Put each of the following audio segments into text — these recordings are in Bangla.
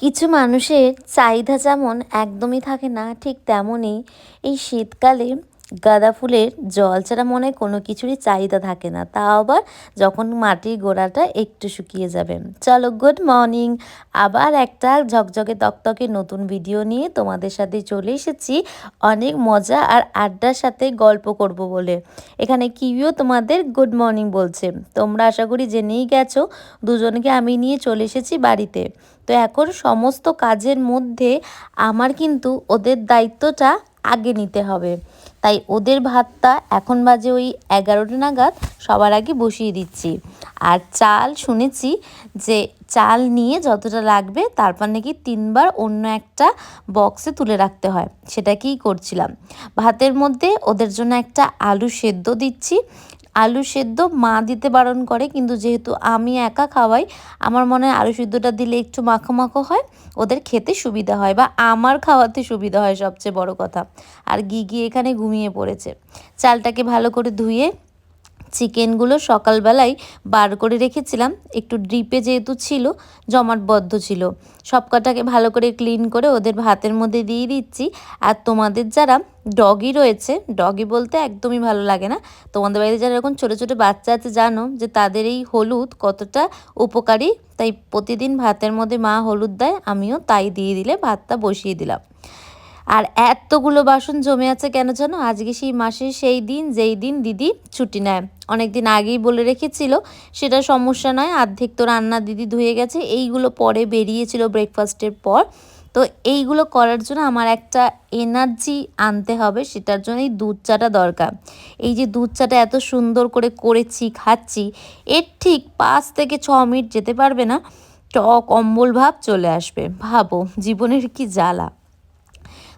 কিছু মানুষের চাহিদা যেমন একদমই থাকে না ঠিক তেমনই এই শীতকালে গাঁদা ফুলের জল ছাড়া মনে কোনো কিছুরই চাহিদা থাকে না। তাও আবার যখন মাটির গোড়াটা একটু শুকিয়ে যাবে। চলো গুড মর্নিং আবার একটা ঝকঝকে তকতকে নতুন ভিডিও নিয়ে তোমাদের সাথে চলে এসেছি। অনেক মজা আর আড্ডার সাথে গল্প করব বলে। এখানে কিউও তোমাদের গুড মর্নিং বলছে। তোমরা আশা করি জেনেই গেছো, দুজনকে আমি নিয়ে চলে এসেছি বাড়িতে। তো এখন সমস্ত কাজের মধ্যে আমার কিন্তু ওদের দায়িত্বটা আগে নিতে হবে। তাই ওদের ভাতটা এখন বাজে ওই এগারোটা নাগাদ, সবার আগে বসিয়ে দিচ্ছি। আর চাল শুনেছি যে চাল নিয়ে যতটা লাগবে তারপর নাকি তিনবার অন্য একটা বক্সে তুলে রাখতে হয়। সেটাকেই করছিলাম? ভাতের মধ্যে ওদের জন্য একটা আলু সেদ্ধ দিচ্ছি। আলু সেদ্ধ মা দিতে বারণ করে, কিন্তু যেহেতু আমি একা খাওয়াই, আমার মনে হয় আলু সেদ্ধটা দিলে একটু মাখো মাখো হয়, ওদের খেতে সুবিধা হয় বা আমার খাওয়াতে সুবিধা হয় সবচেয়ে বড় কথা। আর গিগি এখানে ঘুমিয়ে পড়েছে। চালটাকে ভালো করে ধুয়ে চিকেনগুলো সকালবেলায় বার করে রেখেছিলাম। একটু ড্রিপে যেহেতু ছিল জমাটবদ্ধ ছিল। সব কটাকে ভালো করে ক্লিন করে ওদের ভাতের মধ্যে দিয়ে দিচ্ছি। আর তোমাদের যারা ডগি রয়েছে, ডগি বলতে একদমই ভালো লাগে না। তোমাদের বাড়িতে যারা এরকম ছোটো ছোটো বাচ্চা আছে, জানো যে তাদের এই হলুদ কতটা উপকারী। তাই প্রতিদিন ভাতের মধ্যে মা হলুদ দেয়, আমিও তাই দিয়ে দিলে ভাতটা বসিয়ে দিলাম। আর এতগুলো বাসন জমে আছে কেন জানো? আজকে সেই মাসের সেই দিন, যেই দিন দিদি ছুটি নেয়। অনেক দিন আগেই বলে রেখেছিল, সেটা সমস্যা নয়, অর্ধেক তো রান্না দিদি ধুয়ে গেছে, এইগুলো পরে বেরিয়েছিল ব্রেকফাস্টের পর। তো এইগুলো করার জন্য আমার একটা এনার্জি আনতে হবে, সেটার জন্য এই দুধ চাটা দরকার। এই যে দুধ চাটা এত সুন্দর করে করেছি, খাচ্ছি, এর ঠিক পাঁচ থেকে ছ মিনিট যেতে পারবে না, টক অম্বল ভাব চলে আসবে। ভাবো, জীবনের কি জ্বালা।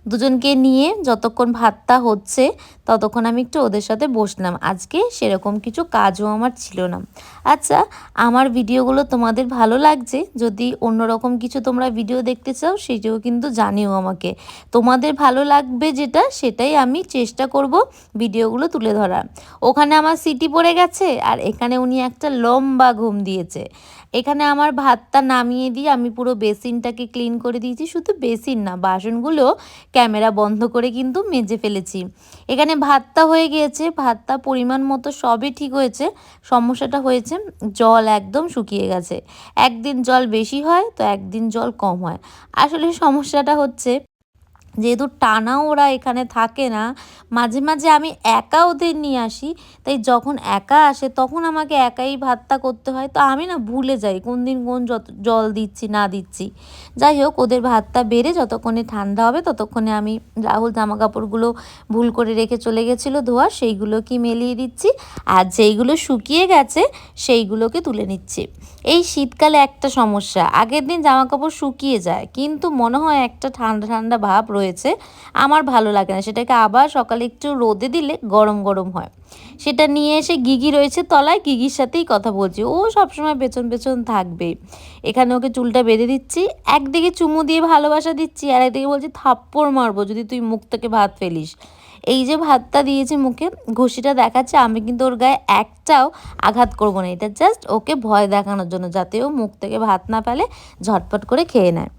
দুজনকে নিয়ে যতক্ষণ ভাতটা হচ্ছে, ততক্ষণ আমি একটু ওদের সাথে বসলাম। আজকে সেরকম কিছু কাজও আমার ছিল না। আচ্ছা আমার ভিডিওগুলো তোমাদের ভালো লাগছে? যদি অন্যরকম কিছু তোমরা ভিডিও দেখতে চাও, সেটাও কিন্তু জানিও আমাকে। তোমাদের ভালো লাগবে যেটা, সেটাই আমি চেষ্টা করব ভিডিওগুলো তুলে ধরার। ওখানে আমার সিটি পড়ে গেছে, আর এখানে উনি একটা লম্বা ঘুম দিয়েছে। এখানে আমার ভাতটা নামিয়ে দিয়ে আমি পুরো বেসিনটাকে ক্লিন করে দিয়েছি। শুধু বেসিন না, বাসনগুলো ক্যামেরা বন্ধ করে কিন্তু মেজে ফেলেছি। এখানে ভাতটা হয়ে গিয়েছে, ভাতটা পরিমাণ মতো সবই ঠিক হয়েছে, সমস্যাটা হয়েছে, জল একদম শুকিয়ে গেছে। একদিন জল বেশি হয়, তো একদিন জল কম হয়। আসলে সমস্যাটা হচ্ছে যেহেতু টানা ওরা এখানে থাকে না, মাঝে মাঝে আমি একা ওদের নিয়ে আসি, তাই যখন একা আসে তখন আমাকে একাই ভাতটা করতে হয়, তো আমি না ভুলে যাই কোন দিন কোন যত, জল দিচ্ছি না দিচ্ছি। যাই হোক, ওদের ভাতটা বেড়ে যতক্ষণে ঠান্ডা হবে ততক্ষণে আমি রাহুল জামা কাপড়গুলো ভুল করে রেখে চলে গেছিল ধোয়া, সেইগুলো কি মেলিয়ে দিচ্ছি, আর যেইগুলো শুকিয়ে গেছে সেইগুলোকে তুলে নিচ্ছি। এই শীতকালে একটা সমস্যা, আগের দিন জামা কাপড় শুকিয়ে যায়, কিন্তু মনে হয় একটা ঠান্ডা ঠান্ডা ভাব রয়েছে আমার ভালো লাগে না। সেটাকে আবার সকালে একটু রোদে দিলে গরম গরম হয়। সেটা নিয়ে এসে গিগি রয়েছে তলায়, গিগির সাথেই কথা বলছি। ও সবসময় পেছন পেছন থাকবে। এখানে ওকে চুলটা বেঁধে দিচ্ছি, একদিকে চুমু দিয়ে ভালোবাসা দিচ্ছি, আর একদিকে বলছি, থাপ্পড় মারবো যদি তুই মুখ থেকে ভাত ফেলিস। এই যে ভাতটা দিয়েছে মুখে, ঘষিটা দেখাচ্ছে, আমি কিন্তু ওর গায়ে একটাও আঘাত করব না। এটা জাস্ট ওকে ভয় দেখানোর জন্য, যাতে ও মুখ থেকে ভাত না ফেলে ঝটপট করে খেয়ে নেয়।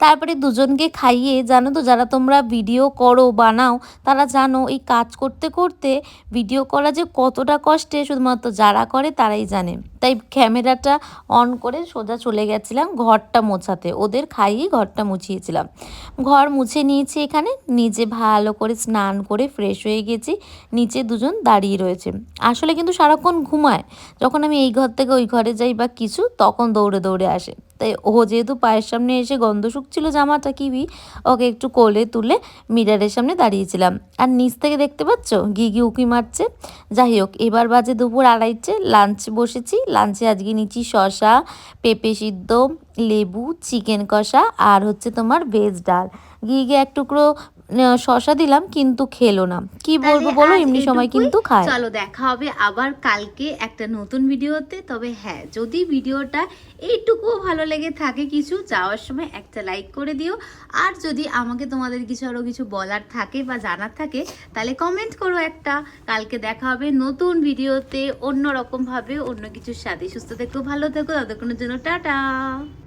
তারপরে দুজনকে খাইয়ে, জানো তো, যারা তোমরা ভিডিও করো, বানাও, তারা জানো এই কাজ করতে করতে ভিডিও করা যে কতটা কষ্টে, শুধুমাত্র যারা করে তারাই জানে। তাই ক্যামেরাটা অন করে সোজা চলে গেছিলাম ঘরটা মোছাতে। ওদের খাইয়ে ঘরটা মুছিয়েছিলাম। ঘর মুছে নিয়েছি এখানে, নিজে ভালো করে স্নান করে ফ্রেশ হয়ে গেছি, নিচে দুজন দাঁড়িয়ে রয়েছে। আসলে কিন্তু সারাক্ষণ ঘুমায়, যখন আমি এই ঘর থেকে ওই ঘরে যাই বা কিছু, তখন দৌড়ে দৌড়ে আসে। তাই ও যেহেতু পায়ের সামনে এসে গন্ধ শুকছিল জামাটা কিবি, ওকে একটু কোলে তুলে মিরারের সামনে দাঁড়িয়েছিলাম। আর নিচ থেকে দেখতে পাচ্ছ? গিগি উকি মারছে। যাই হোক, এবার বাজে দুপুর আড়াইটে। লাঞ্চ বসেছি। লাঞ্চে আজকে নিচ্ছি শশা পেঁপে সিদ্ধ, লেবু, চিকেন কষা আর হচ্ছে তোমার ভেজ ডাল। গিয়ে এক টুকরো শশা দিলাম কিন্তু খেলো না। কি বলব বলো? এমনি সময় কিন্তু খায়। চলো দেখা হবে আবার কালকে একটা নতুন ভিডিওতে। তবে হ্যাঁ যদি ভিডিওটা এইটুকুও ভালো লেগে থাকে কিছু যাওয়ার সময় একটা লাইক করে দিও। আর যদি আমাকে তোমাদের কিছু আরও কিছু বলার থাকে বা জানার থাকে তাহলে কমেন্ট করো একটা। কালকে দেখা হবে নতুন ভিডিওতে অন্য রকমভাবে অন্য কিছুর সাথে। সুস্থ থেকো ভালো থেকো ততক্ষণের জন্য টাটা।